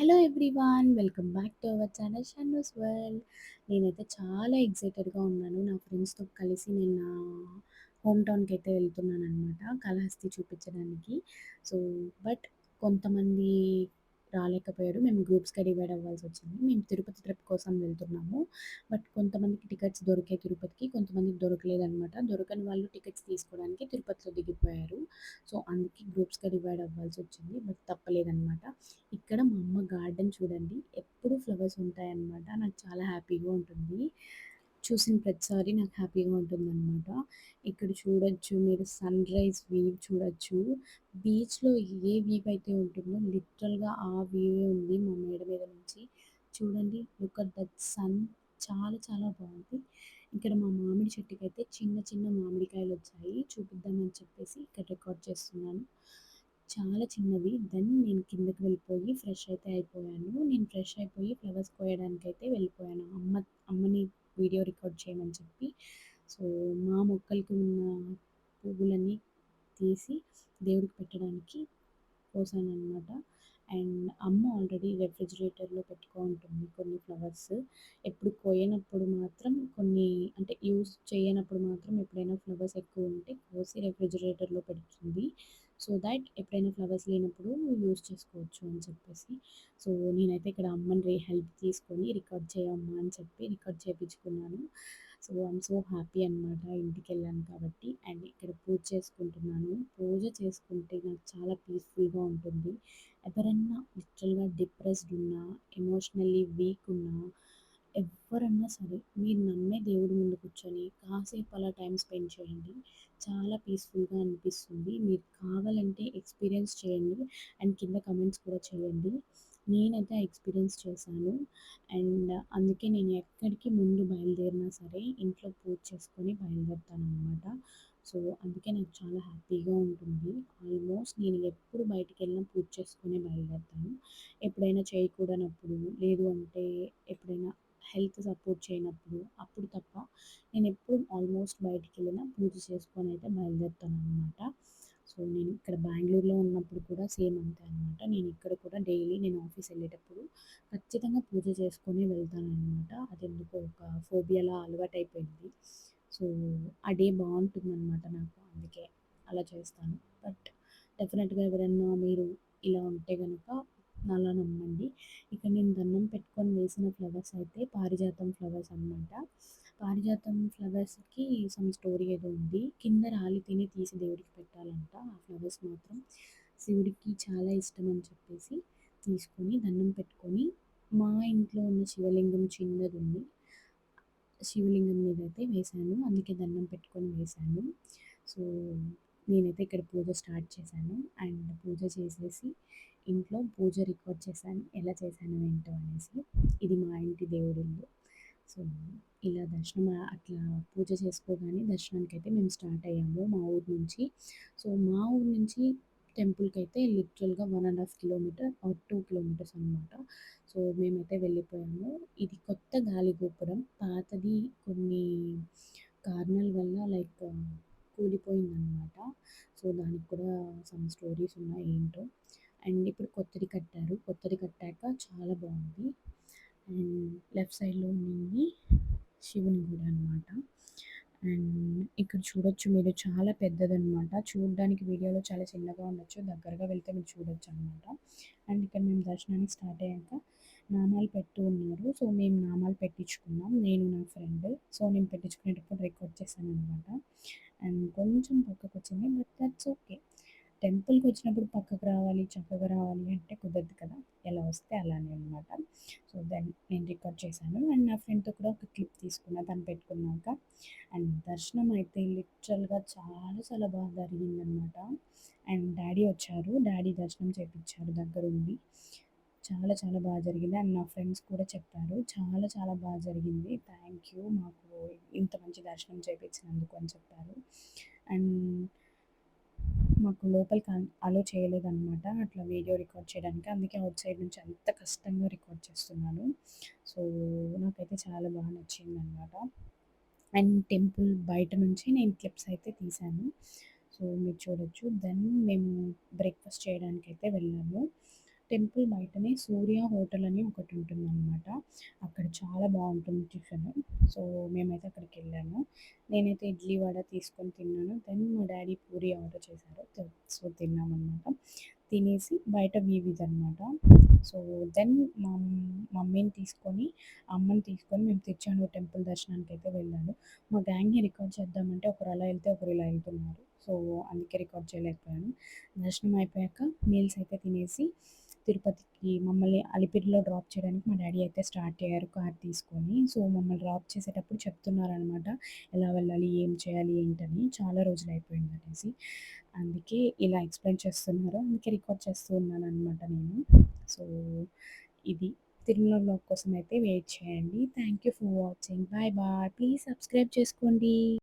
Hello everyone welcome back to our channel Shannu's world. నేనైతే చాలా ఎక్సైటెడ్గా ఉన్నాను. నా ఫ్రెండ్స్తో కలిసి నేను నా హోమ్ టౌన్కి అయితే వెళ్తున్నాను అనమాట కాళహస్తి చూపించడానికి. సో బట్ కొంతమంది రాలేకపోయారు. మేము గ్రూప్స్గా డివైడ్ అవ్వాల్సి వచ్చింది. మేము తిరుపతి ట్రిప్ కోసం వెళ్తున్నాము. బట్ కొంతమందికి టికెట్స్ దొరికే తిరుపతికి కొంతమందికి దొరకలేదనమాట దొరకని వాళ్ళు టికెట్స్ తీసుకోవడానికి తిరుపతిలో దిగిపోయారు. సో అందుకే గ్రూప్స్గా డివైడ్ అవ్వాల్సి వచ్చింది. బట్ తప్పలేదనమాట ఇక్కడ మా అమ్మ గార్డెన్ చూడండి. ఎప్పుడు ఫ్లవర్స్ ఉంటాయన్నమాట. నాకు చాలా హ్యాపీగా ఉంటుంది. చూసిన ప్రతిసారి నాకు హ్యాపీగా ఉంటుందన్నమాట. ఇక్కడ చూడొచ్చు మీరు సన్ రైజ్ వ్యూ చూడొచ్చు. బీచ్లో ఏ వ్యూ అయితే ఉంటుందో లిటరల్గా ఆ వ్యూ ఉంది మా మేడ మీద నుంచి. చూడండి లుక్ అట్ దట్ సన్ చాలా చాలా బాగుంది. ఇక్కడ మా మామిడి చెట్టుకి అయితే చిన్న చిన్న మామిడికాయలు వచ్చాయి. చూపిద్దామని చెప్పేసి ఇక్కడ రికార్డ్ చేస్తున్నాను. చాలా చిన్నవి దెన్ నేను కిందకి వెళ్ళిపోయి ఫ్రెష్ అయితే అయిపోయాను. నేను ఫ్రెష్ అయిపోయి ఫ్లవర్స్ కోయడానికి అయితే వెళ్ళిపోయాను. అమ్మ అమ్మని వీడియో రికార్డ్ చేయమని చెప్పి సో మా మొక్కలకి ఉన్న పువ్వులన్నీ తీసి దేవుడికి పెట్టడానికి కోసాను అనమాట అండ్ అమ్మ ఆల్రెడీ రెఫ్రిజిరేటర్లో పెట్టుకుంటుంది కొన్ని ఫ్లవర్స్. ఎప్పుడు కోయనప్పుడు మాత్రం కొన్ని అంటే యూస్ చేయనప్పుడు మాత్రం ఎప్పుడైనా ఫ్లవర్స్ ఎక్కువ ఉంటే కోసి రెఫ్రిజిరేటర్లో పెడుతుంది. సో దాట్ ఎప్పుడైనా ఫ్లవర్స్ లేనప్పుడు యూస్ చేసుకోవచ్చు అని చెప్పేసి. సో నేనైతే ఇక్కడ అమ్మని రే హెల్ప్ తీసుకొని రికార్డ్ చేయమ్మా అని చెప్పి రికార్డ్ చేయించుకున్నాను సో ఐమ్ సో హ్యాపీ అనమాట ఇంటికి వెళ్ళాను కాబట్టి. అండ్ ఇక్కడ పూజ చేసుకుంటున్నాను. పూజ చేసుకుంటే నాకు చాలా పీస్ఫుల్గా ఉంటుంది. ఎవరన్నా లిటరల్గా డిప్రెస్డ్ ఉన్నా ఎమోషనల్లీ వీక్ ఉన్నా ఎవరన్నా సరే మీరు నమ్మే దేవుడి ముందు కూర్చొని కాసేపు అలా టైం స్పెండ్ చేయండి. చాలా పీస్ఫుల్గా అనిపిస్తుంది. మీరు కావాలంటే ఎక్స్పీరియన్స్ చేయండి. అండ్ కింద కమెంట్స్ కూడా చేయండి. నేనైతే ఎక్స్పీరియన్స్ చేశాను. అండ్ అందుకే నేను ఎక్కడికి ముందు బయలుదేరినా సరే ఇంట్లో పూజ చేసుకొని బయలుదేరుతాను అనమాట సో అందుకే నాకు చాలా హ్యాపీగా ఉంటుంది. ఆల్మోస్ట్ నేను ఎప్పుడు బయటికి వెళ్ళినా పూజ చేసుకొని బయలుదేరుతాను. ఎప్పుడైనా చేయకూడనప్పుడు లేదు అంటే ఎప్పుడైనా హెల్త్ సపోర్ట్ చేయనప్పుడు అప్పుడు తప్ప నేను ఎప్పుడు ఆల్మోస్ట్ బయటికి వెళ్ళినా పూజ చేసుకొని అయితే బయలుదేరుతాను అనమాట సో నేను ఇక్కడ బెంగళూరులో ఉన్నప్పుడు కూడా సేమ్ అంతే అనమాట నేను ఇక్కడ కూడా డైలీ నేను ఆఫీస్ వెళ్ళేటప్పుడు ఖచ్చితంగా పూజ చేసుకొని వెళ్తాను అనమాట అది ఎందుకో ఒక ఫోబియాలా అలవాటు అయిపోయింది. సో ఆ డే బాగుంటుంది అనమాట నాకు. అందుకే అలా చేస్తాను. బట్ డెఫినెట్గా ఎవరైనా మీరు ఇలా ఉంటే కనుక అలా నమ్మండి. ఇక్కడ నేను దండం పెట్టుకొని వేసిన ఫ్లవర్స్ అయితే పారిజాతం ఫ్లవర్స్ అనమాట పారిజాతం ఫ్లవర్స్కి సమ్ స్టోరీ ఏదో ఉంది. కింద రాలి తిని తీసి దేవుడికి పెట్టాలంట. ఆ ఫ్లవర్స్ మాత్రం శివుడికి చాలా ఇష్టం అని చెప్పేసి తీసుకొని దండం పెట్టుకొని మా ఇంట్లో ఉన్న శివలింగం చిన్నది ఉంది శివలింగం మీద అయితే వేశాను. అందుకే దండం పెట్టుకొని వేశాను. సో నేనైతే ఇక్కడ పూజ స్టార్ట్ చేశాను. అండ్ పూజ చేసేసి ఇంట్లో పూజ రికార్డ్ చేశాను. ఎలా చేశాను ఏంటో అనేసి ఇది మా ఇంటి దేవుడిల్లు. సో ఇలా దర్శనం అట్లా పూజ చేసుకోగానే దర్శనానికి అయితే మేము స్టార్ట్ అయ్యాము మా ఊరు నుంచి. సో మా ఊరు నుంచి టెంపుల్కి అయితే లిటరల్గా one and half kilometer or two kilometers అనమాట సో మేమైతే వెళ్ళిపోయాము. ఇది కొత్త గాలి గోపురం పాతది కొన్ని కారణాల వల్ల లైక్ కూలిపోయిందనమాట సో దానికి కూడా సమ్ స్టోరీస్ ఉన్నాయి ఏంటో. అండ్ ఇప్పుడు కొత్తది కట్టారు. కొత్తది కట్టాక చాలా బాగుంది. అండ్ లెఫ్ట్ సైడ్లో ఉన్నది శివుని గుడి అనమాట అండ్ ఇక్కడ చూడొచ్చు మీరు. చాలా పెద్దదనమాట చూడడానికి వీడియోలో చాలా చిన్నగా ఉండొచ్చు. దగ్గరగా వెళ్తే మీరు చూడొచ్చు అనమాట అండ్ ఇక్కడ మేము దర్శనానికి స్టార్ట్ అయ్యాక నామాలు పెట్టు ఉన్నారు. సో మేము నామాలు పెట్టించుకున్నాం. నేను నా ఫ్రెండ్. సో నేను పెట్టించుకునేటప్పుడు రికార్డ్ చేశాను అనమాట అండ్ కొంచెం పక్కకు వచ్చింది బట్ దట్స్ ఓకే. టెంపుల్కి వచ్చినప్పుడు పక్కకు రావాలి చక్కగా రావాలి అంటే కుదరదు కదా. ఎలా వస్తే అలానే అనమాట సో దెన్ నేను రికార్డ్ చేశాను. అండ్ నా ఫ్రెండ్తో కూడా ఒక క్లిప్ తీసుకున్నా తను పెట్టుకున్నాక. అండ్ దర్శనం అయితే లిటరల్గా చాలా చాలా బాగా జరిగిందనమాట అండ్ డాడీ వచ్చారు. డాడీ దర్శనం చేయించారు దగ్గరుండి. చాలా చాలా బాగా జరిగింది. అండ్ నా ఫ్రెండ్స్ కూడా చెప్పారు. చాలా చాలా బాగా జరిగింది. థ్యాంక్ యూ మాకు ఇంత మంచి దర్శనం చేయించినందుకు అని చెప్పారు. అండ్ మాకు లోపలికి అలో చేయలేదన్నమాట. అట్లా వీడియో రికార్డ్ చేయడానికి. అందుకే అవుట్ సైడ్ నుంచి అంత కష్టంగా రికార్డ్ చేస్తున్నాను. సో నాకైతే చాలా బాగా నచ్చింది అనమాట అండ్ టెంపుల్ బయట నుంచి నేను క్లిప్స్ అయితే తీశాను. సో మీరు చూడొచ్చు. దెన్ మేము బ్రేక్ఫాస్ట్ చేయడానికి అయితే వెళ్ళాము. టెంపుల్ బయటనే సూర్య హోటల్ అని ఒకటి ఉంటుంది అనమాట అక్కడ చాలా బాగుంటుంది టిఫిన్. సో మేమైతే అక్కడికి వెళ్ళాము. నేనైతే ఇడ్లీ వడ తీసుకొని తిన్నాను. దెన్ మా డాడీ పూరి ఆర్డర్ చేశారు. సో తిన్నామన్నమాట. తినేసి బయట వీవిది అనమాట సో దెన్ మా మమ్మీని తీసుకొని అమ్మని తీసుకొని మేము తెచ్చాను టెంపుల్ దర్శనానికి అయితే వెళ్ళాను. మా గ్యాంగ్ని రికార్డ్ చేద్దామంటే ఒకరు అలా వెళ్తే ఒకరు ఇలా వెళ్తున్నారు. సో అందుకే రికార్డ్ చేయలేకపోయాను. దర్శనం అయిపోయాక మీల్స్ అయితే తినేసి తిరుపతికి మమ్మల్ని అలిపిరిలో డ్రాప్ చేయడానికి మా డాడీ అయితే స్టార్ట్ అయ్యారు కార్ తీసుకొని. సో మమ్మల్ని డ్రాప్ చేసేటప్పుడు చెప్తున్నారనమాట ఎలా వెళ్ళాలి ఏం చేయాలి ఏంటని. చాలా రోజులు అయిపోయింది అనేసి. అందుకే ఇలా ఎక్స్ప్లెయిన్ చేస్తున్నారు. అందుకే రికార్డ్ చేస్తూ ఉన్నాను అనమాట నేను. సో ఇది తిరుమల బ్లాగ్ కోసం అయితే వెయిట్ చేయండి. Thank you for watching bye bye please subscribe చేసుకోండి.